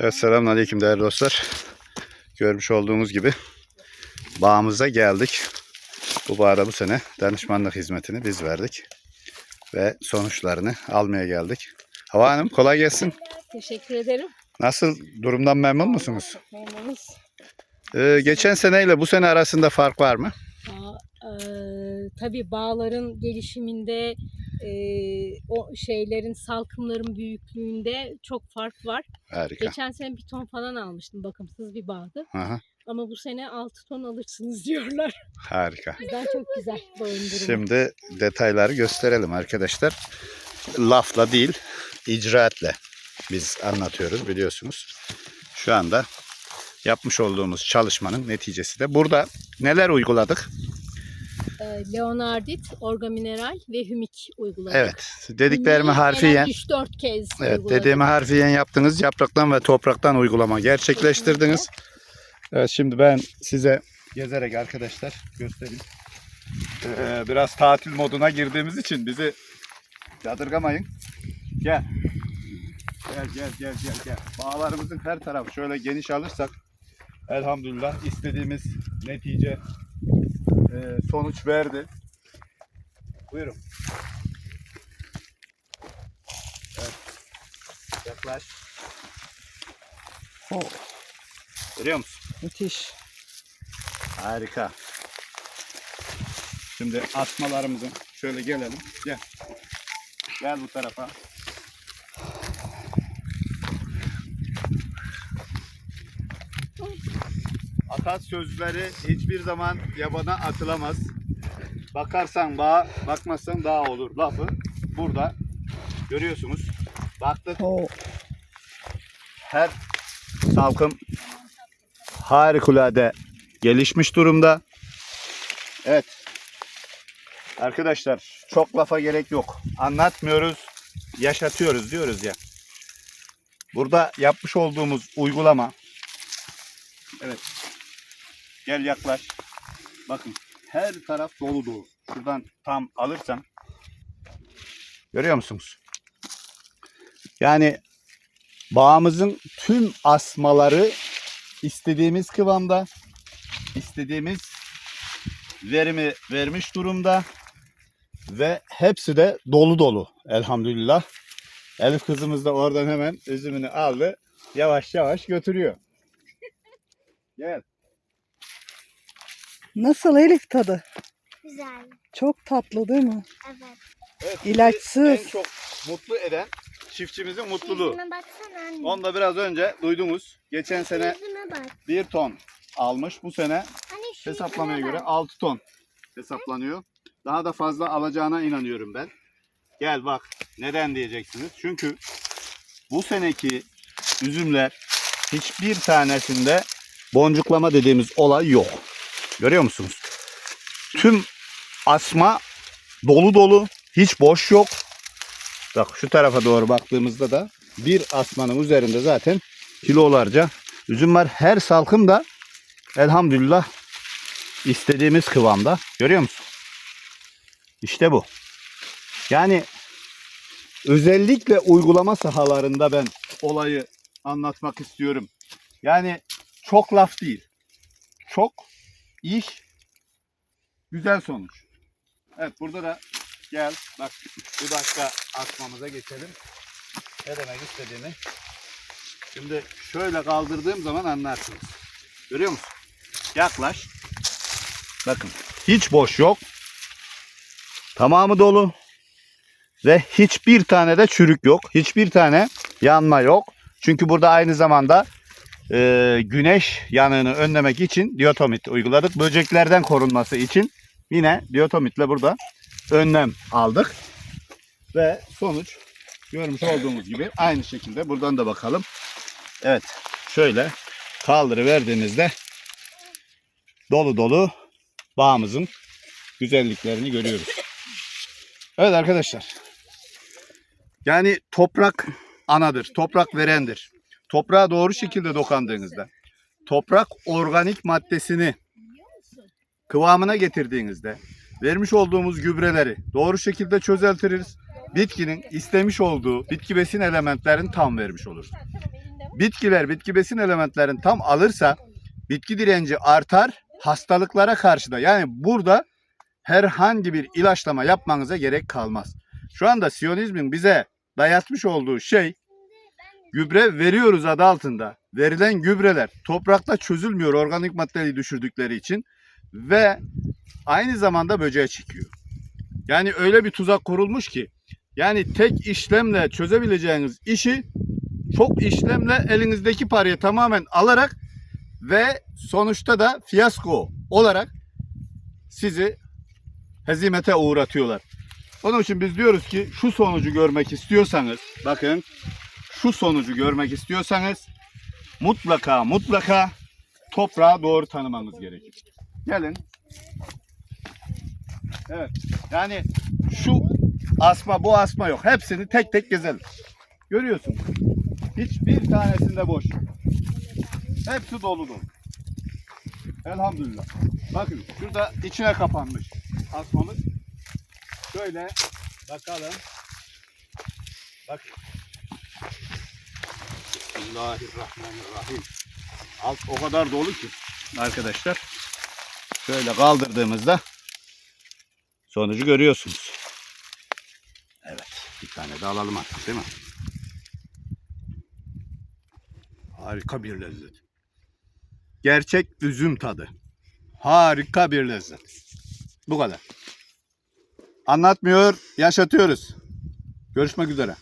Evet selamünaleyküm değerli dostlar. Görmüş olduğunuz gibi bağımıza geldik. Bu bağda bu sene danışmanlık hizmetini biz verdik. Ve sonuçlarını almaya geldik. Hava Hanım kolay gelsin. Teşekkür ederim. Nasıl durumdan memnun musunuz? Memnunuz. Ee, geçen seneyle bu sene arasında fark var mı? E, tabii bağların gelişiminde e, o şeylerin salkımların büyüklüğünde çok fark var. Harika. Geçen sene bir ton falan almıştım. Bakımsız bir bağdı. Aha, Ama bu sene 6 ton alırsınız diyorlar. harika. Bizden çok güzel bağın durumu. Şimdi detayları gösterelim arkadaşlar. Lafla değil, icraatle biz anlatıyoruz biliyorsunuz. Şu anda yapmış olduğumuz çalışmanın neticesi de burada neler uyguladık? Leonardit, orgamineral ve hümik uyguladık. Evet, dediklerimi harfiyen 3-4 kez Evet, uyguladık. dediğimi harfiyen yaptınız. Yapraktan ve topraktan uygulama gerçekleştirdiniz. Evet, şimdi ben size gezerek arkadaşlar göstereyim. Ee, biraz tatil moduna girdiğimiz için bizi yadırgamayın. Gel. Gel gel gel gel gel. Bağlarımızın her tarafı şöyle geniş alırsak elhamdülillah istediğimiz netice sonuç verdi. Buyurun. Yaklaş. Görüyor musun? Müthiş. Harika. Şimdi asmalarımızın şöyle gelelim. Gel. Gel bu tarafa. Atat sözleri hiçbir zaman yabana atılamaz. Bakarsan bağ, bakmazsan dağ olur lafı burada görüyorsunuz. Baktık her salkım harikulade gelişmiş durumda. Evet. Arkadaşlar çok lafa gerek yok. Anlatmıyoruz, yaşatıyoruz diyoruz ya. Burada yapmış olduğumuz uygulama Evet. Gel yaklaş. Bakın her taraf dolu dolu. Şuradan tam alırsam görüyor musunuz? Yani bağımızın tüm asmaları istediğimiz kıvamda, istediğimiz verimi vermiş durumda ve hepsi de dolu dolu elhamdülillah. Elif kızımız da oradan hemen üzümünü aldı. Yavaş yavaş götürüyor. Gel. Nasıl Elif tadı? Güzel. Çok tatlı değil mi? Evet. Evet, İlaçsız. En çok mutlu eden çiftçimizin mutluluğu. Yüzüme baksana anne. Onu da biraz önce duydunuz. Geçen sene Yüzüme bak. 1 ton almış. Bu sene Anne şu hesaplamaya yüzüme göre bak. 6 ton hesaplanıyor. Daha da fazla alacağına inanıyorum ben. Gel bak neden diyeceksiniz. Çünkü bu seneki üzümler hiçbir tanesinde boncuklama dediğimiz olay yok. Görüyor musunuz? Tüm asma dolu dolu. Hiç boş yok. Bak şu tarafa doğru baktığımızda da bir asmanın üzerinde zaten kilolarca üzüm var. Her salkım da elhamdülillah istediğimiz kıvamda. Görüyor musun? İşte bu. Yani özellikle uygulama sahalarında ben olayı anlatmak istiyorum. Yani çok laf değil. Çok iş, güzel sonuç. Evet burada da gel bak bir başka asmamıza geçelim. Ne demek istediğini. Şimdi şöyle kaldırdığım zaman anlarsınız. Görüyor musun? Yaklaş. Bakın hiç boş yok. Tamamı dolu. Ve hiçbir tane de çürük yok. Hiçbir tane yanma yok. Çünkü burada aynı zamanda e, güneş yanığını önlemek için diyotomit uyguladık. Böceklerden korunması için yine diyotomitle burada önlem aldık. Ve sonuç görmüş olduğumuz gibi aynı şekilde buradan da bakalım. Evet şöyle kaldırıverdiğimizde dolu dolu bağımızın güzelliklerini görüyoruz. Evet arkadaşlar. Yani toprak anadır. Toprak verendir. Toprağa doğru şekilde dokandığınızda, toprak organik maddesini kıvamına getirdiğinizde, vermiş olduğumuz gübreleri doğru şekilde çözeltiriz. Bitkinin istemiş olduğu bitki besin elementlerini tam vermiş olur. bitkiler bitki besin elementlerini tam alırsa bitki direnci artar hastalıklara karşı da yani burada herhangi bir ilaçlama yapmanıza gerek kalmaz. Şu anda Siyonizmin bize dayatmış olduğu şey gübre veriyoruz adı altında. Verilen gübreler toprakta çözülmüyor organik maddeyi düşürdükleri için ve aynı zamanda böceğe çekiyor. Yani öyle bir tuzak kurulmuş ki yani tek işlemle çözebileceğiniz işi çok işlemle elinizdeki parayı tamamen alarak ve sonuçta da fiyasko olarak sizi hezimete uğratıyorlar. Onun için biz diyoruz ki şu sonucu görmek istiyorsanız bakın şu sonucu görmek istiyorsanız mutlaka mutlaka toprağı doğru tanımanız gerekir. Gelin. Evet. Yani şu asma bu asma yok. Hepsini tek tek gezelim. Görüyorsunuz. Hiçbir tanesinde boş. Hepsi dolu dolu. Elhamdülillah. Bakın şurada içine kapanmış asmamız. Şöyle bakalım. Bakın. Bismillahirrahmanirrahim. Alt o kadar dolu ki arkadaşlar. Şöyle kaldırdığımızda sonucu görüyorsunuz. Evet. Bir tane de alalım artık değil mi? Harika bir lezzet. Gerçek üzüm tadı. Harika bir lezzet. Bu kadar. Anlatmıyor, yaşatıyoruz. Görüşmek üzere.